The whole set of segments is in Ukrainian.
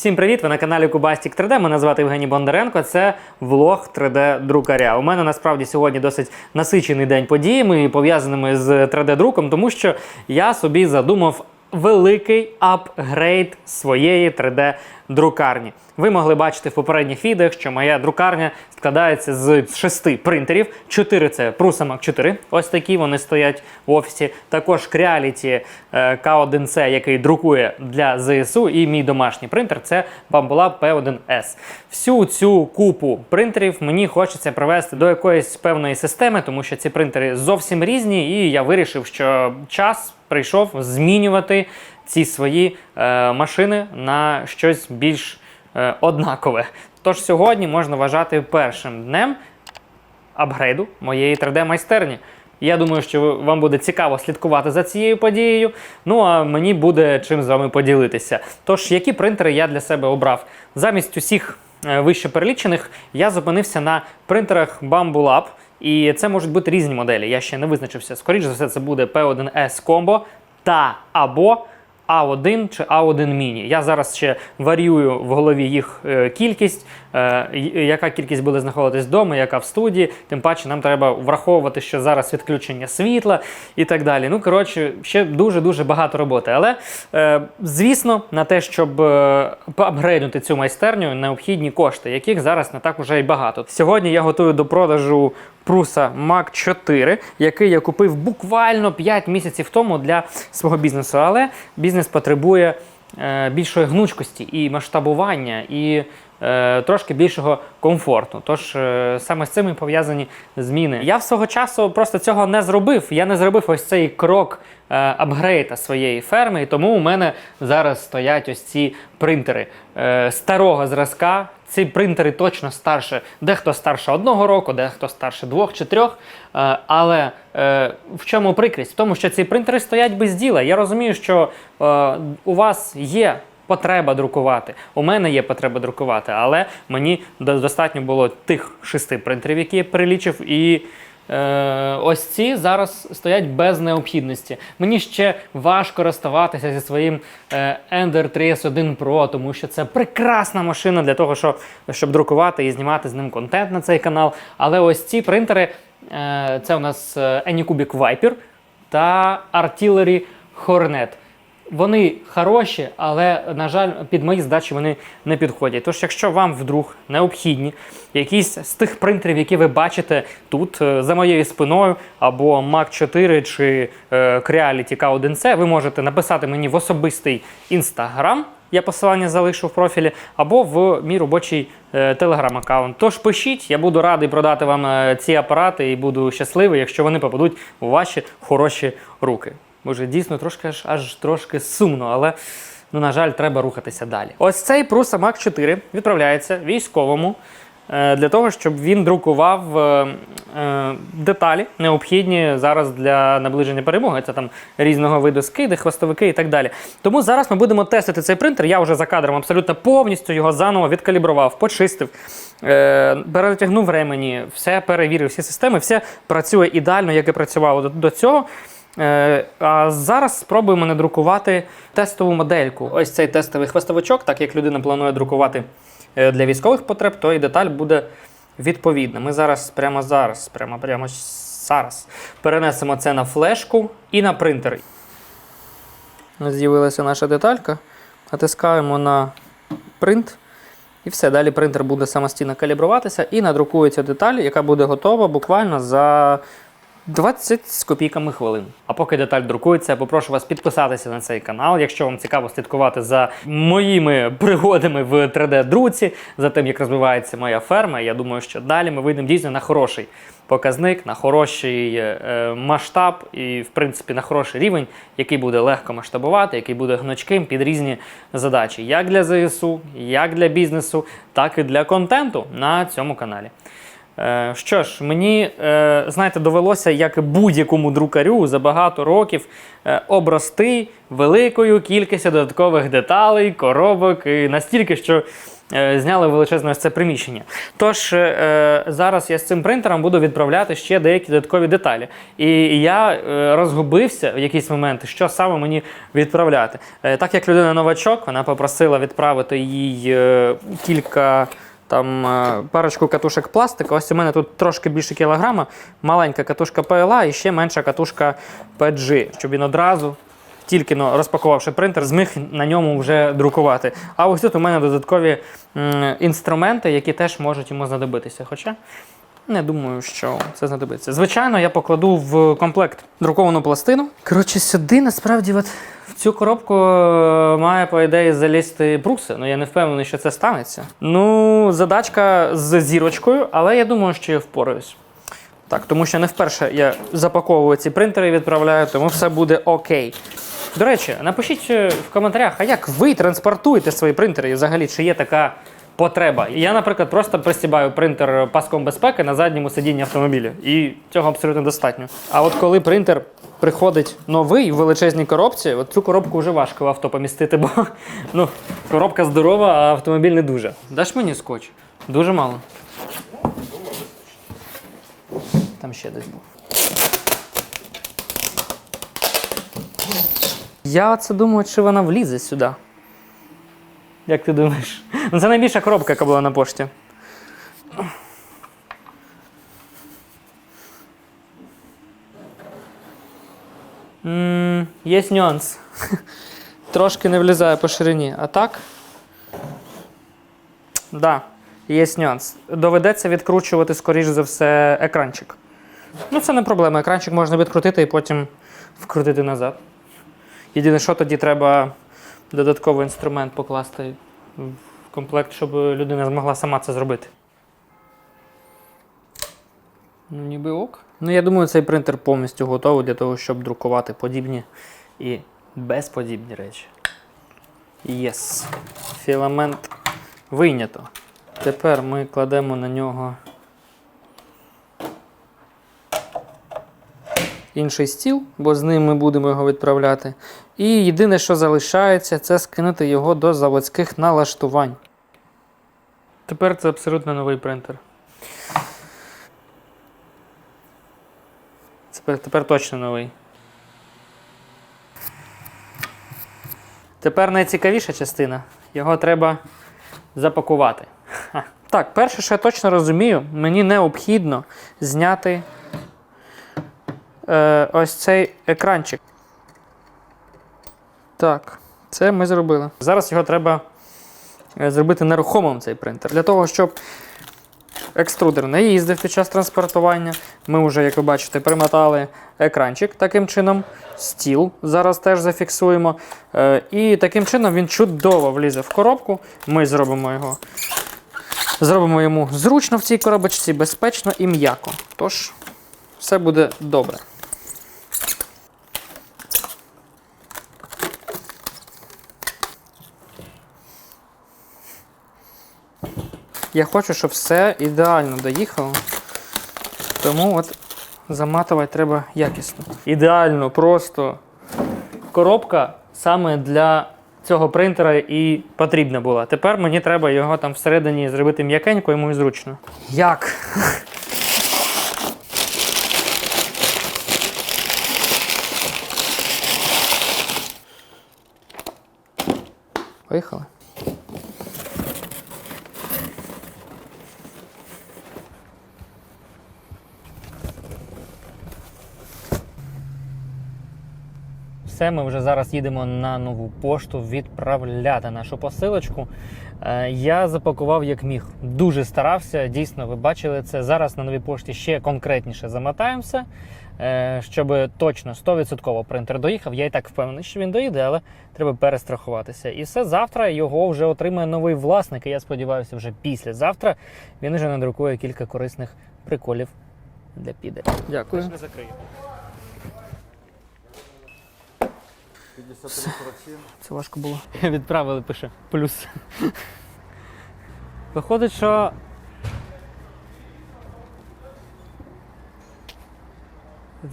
Всім привіт! Ви на каналі Кубастік 3D. Мене звати Євгеній Бондаренко. Це влог 3D-друкаря. У мене насправді сьогодні досить насичений день подіями, пов'язаними з 3D-друком, тому що я собі задумав великий апгрейд своєї 3D-друкарні. Ви могли бачити в попередніх відео, що моя друкарня складається з шести принтерів. Чотири це Prusa Mac 4. Ось такі вони стоять в офісі. Також Creality е, K1C, який друкує для ЗСУ, і мій домашній принтер це Bambolab P1S. Всю цю купу принтерів мені хочеться привести до якоїсь певної системи, тому що ці принтери зовсім різні, і я вирішив, що час прийшов змінювати ці свої е, машини на щось більш е, однакове. Тож сьогодні можна вважати першим днем апгрейду моєї 3D-майстерні. Я думаю, що вам буде цікаво слідкувати за цією подією. Ну а мені буде чим з вами поділитися. Тож, які принтери я для себе обрав? Замість усіх е, вище перелічених я зупинився на принтерах Bambu Lab. І це можуть бути різні моделі. Я ще не визначився. Скоріше за все, це буде P1S Combo та або А1 чи А1 Mini. Я зараз ще варіюю в голові їх е, кількість, е, яка кількість буде знаходитись вдома, яка в студії. Тим паче нам треба враховувати, що зараз відключення світла і так далі. Ну, коротше, ще дуже-дуже багато роботи. Але, е, звісно, на те, щоб апгрейднути цю майстерню, необхідні кошти, яких зараз не так уже й багато. Сьогодні я готую до продажу Prusa Mac 4, який я купив буквально 5 місяців тому для свого бізнесу. Але бізнес потребує е, більшої гнучкості і масштабування, і трошки більшого комфорту. Тож е, саме з цим і пов'язані зміни. Я в свого часу просто цього не зробив. Я не зробив ось цей крок е, апгрейта своєї ферми, і тому у мене зараз стоять ось ці принтери е, старого зразка. Ці принтери точно старше, дехто старше одного року, дехто старше двох чи трьох. Е, але е, в чому прикрість? В тому, що ці принтери стоять без діла. Я розумію, що е, у вас є потреба друкувати. У мене є потреба друкувати, але мені достатньо було тих шести принтерів, які я перелічив, і Е, ось ці зараз стоять без необхідності. Мені ще важко розставатися зі своїм е, Ender 3S1 Pro, тому що це прекрасна машина для того, щоб, щоб друкувати і знімати з ним контент на цей канал. Але ось ці принтери е, це у нас Anycubic Viper та Artillery Hornet. Вони хороші, але, на жаль, під мої здачі вони не підходять. Тож, якщо вам вдруг необхідні якісь з тих принтерів, які ви бачите тут е, за моєю спиною, або Mac 4 чи е, Creality K1C, ви можете написати мені в особистий інстаграм. Я посилання залишу в профілі, або в мій робочий телеграм-аккаунт. Тож пишіть, я буду радий продати вам е, ці апарати і буду щасливий, якщо вони попадуть у ваші хороші руки. Може, дійсно трошки аж, аж трошки сумно, але ну, на жаль, треба рухатися далі. Ось цей Prusa Mac 4 відправляється військовому е, для того, щоб він друкував е, е, деталі, необхідні зараз для наближення перемоги. Це там різного виду скиди, хвостовики і так далі. Тому зараз ми будемо тестити цей принтер. Я вже за кадром абсолютно повністю його заново відкалібрував, почистив, перетягнув ремені, все перевірив, всі системи, все працює ідеально, як і працювало до цього. Е, а зараз спробуємо надрукувати тестову модельку. Ось цей тестовий хвостовичок, так як людина планує друкувати е, для військових потреб, то і деталь буде відповідна. Ми зараз, прямо зараз, прямо прямо зараз перенесемо це на флешку і на принтер. З'явилася наша деталька. Натискаємо на принт. І все, далі принтер буде самостійно калібруватися і надрукується деталь, яка буде готова буквально за 20 з копійками хвилин. А поки деталь друкується, попрошу вас підписатися на цей канал, якщо вам цікаво слідкувати за моїми пригодами в 3D-друці, за тим, як розвивається моя ферма. Я думаю, що далі ми вийдемо дійсно на хороший показник, на хороший е, масштаб і, в принципі, на хороший рівень, який буде легко масштабувати, який буде гнучким під різні задачі, як для ЗСУ, як для бізнесу, так і для контенту на цьому каналі. Е, Що ж, мені, е, знаєте, довелося, як будь-якому друкарю за багато років е, обрости великою кількістю додаткових деталей, коробок і настільки, що зняли величезне це приміщення. Тож зараз я з цим принтером буду відправляти ще деякі додаткові деталі. І я розгубився в якийсь момент, що саме мені відправляти. Так як людина новачок, вона попросила відправити їй кілька. Там е, парочку катушок пластика. Ось у мене тут трошки більше кілограма, маленька катушка PLA і ще менша катушка PG, щоб він одразу, тільки розпакувавши принтер, зміг на ньому вже друкувати. А ось тут у мене додаткові інструменти, які теж можуть йому знадобитися. Хоча не думаю, що це знадобиться. Звичайно, я покладу в комплект друковану пластину. Коротше, сюди насправді от в цю коробку е, має, по ідеї, залізти брукси. Ну я не впевнений, що це станеться. Ну, задачка з зірочкою, але я думаю, що я впораюсь. Так, тому що не вперше я запаковую ці принтери і відправляю, тому все буде окей. До речі, напишіть е, в коментарях, а як ви транспортуєте свої принтери і взагалі, чи є така потреба. Я, наприклад, просто пристібаю принтер паском безпеки на задньому сидінні автомобіля, і цього абсолютно достатньо. А от коли принтер приходить новий в величезній коробці, от цю коробку вже важко в авто помістити, бо ну, коробка здорова, а автомобіль не дуже. Даш мені скотч? Дуже мало. Там ще десь був. Я це думаю, чи вона влізе сюди. Як ти думаєш? Ну, це найбільша коробка, яка була на пошті. Є нюанс. Трошки не влізає по ширині. А так? Да, є нюанс. Доведеться відкручувати, скоріш за все, екранчик. Ну, це не проблема. Екранчик можна відкрутити і потім вкрутити назад. Єдине, що тоді треба додатковий інструмент покласти в комплект, щоб людина змогла сама це зробити. Ну, ніби ок. Ну, я думаю, цей принтер повністю готовий для того, щоб друкувати подібні і безподібні речі. Єс. Філамент вийнято. Тепер ми кладемо на нього інший стіл, бо з ним ми будемо його відправляти. І єдине, що залишається, це скинути його до заводських налаштувань. Тепер це абсолютно новий принтер. Тепер, тепер точно новий. Тепер найцікавіша частина. Його треба запакувати. Ха. Так, перше, що я точно розумію, мені необхідно зняти е, ось цей екранчик. Так, це ми зробили. Зараз його треба е, зробити нерухомим цей принтер. Для того, щоб екструдер не їздив під час транспортування. Ми вже, як ви бачите, примотали екранчик таким чином. Стіл зараз теж зафіксуємо. Е, і таким чином він чудово влізе в коробку. Ми зробимо його. Зробимо йому зручно в цій коробочці, безпечно і м'яко. Тож, все буде добре. Я хочу, щоб все ідеально доїхало. Тому от заматувати треба якісно. Ідеально, просто коробка саме для цього принтера і потрібна була. Тепер мені треба його там всередині зробити м'якенько, йому і зручно. Як? Поїхали. Все, ми вже зараз їдемо на нову пошту відправляти нашу посилочку. Е, Я запакував як міг. Дуже старався. Дійсно, ви бачили це. Зараз на новій пошті ще конкретніше замотаємося, е, щоб точно 100% принтер доїхав. Я і так впевнений, що він доїде, але треба перестрахуватися. І все завтра його вже отримає новий власник. І я сподіваюся, вже післязавтра він вже надрукує кілька корисних приколів для піде. Дякую. Не 53 Це важко було. Відправили, пише. Плюс. Виходить, що.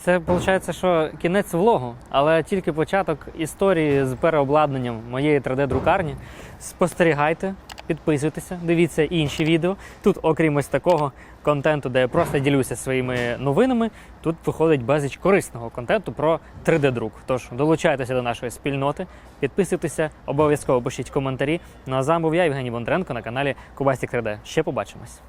Це виходить, що кінець влогу, але тільки початок історії з переобладнанням моєї 3D-друкарні. Спостерігайте підписуйтеся, дивіться інші відео. Тут, окрім ось такого контенту, де я просто ділюся своїми новинами, тут виходить безліч корисного контенту про 3D-друк. Тож долучайтеся до нашої спільноти, підписуйтеся, обов'язково пишіть коментарі. Ну а з був я, Євгеній Бондаренко, на каналі Кубастік 3D. Ще побачимось.